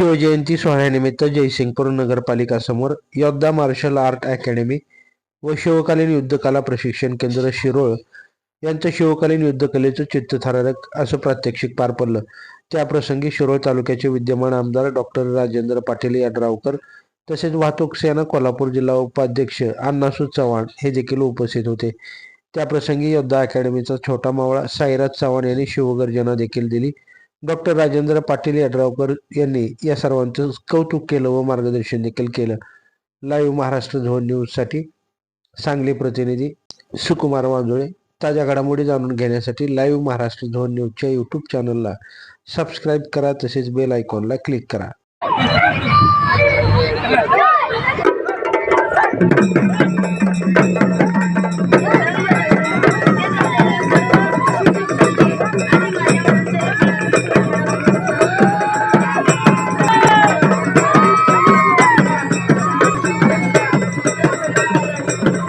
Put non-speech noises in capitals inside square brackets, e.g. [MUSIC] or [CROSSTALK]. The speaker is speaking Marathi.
शिवजयंती सोहळ्यानिमित्त जयसिंगपूर नगरपालिका समोर योद्धा मार्शल आर्ट अकॅडमी व शिवकालीन युद्धकला प्रशिक्षण केंद्र शिरोळ यांचं शिवकालीन युद्धकलेचं चित्तथरारक असं प्रात्यक्षिक पार पडलं. त्याप्रसंगी शिरोळ तालुक्याचे विद्यमान आमदार डॉक्टर राजेंद्र पाटील यड्रावकर तसेच वाहतूक सेना कोल्हापूर जिल्हा उपाध्यक्ष अण्णासू चव्हाण हे देखील उपस्थित होते. त्याप्रसंगी योद्धा अकॅडमीचा छोटा मावळा साईराज चव्हाण यांनी शिवगर्जना देखील दिली. डॉक्टर राजेंद्र पाटील यड्रावकर यांनी या सर्वांचं कौतुक केलं व मार्गदर्शन देखील केलं. लाईव्ह महाराष्ट्र झोन न्यूजसाठी सांगली प्रतिनिधी सुकुमार वांजुळे. ताज्या घडामोडी जाणून घेण्यासाठी लाईव्ह महाराष्ट्र झोन न्यूजच्या यूट्यूब चॅनलला सबस्क्राईब करा तसेच बेल आयकॉनला क्लिक करा. Hey! you [LAUGHS]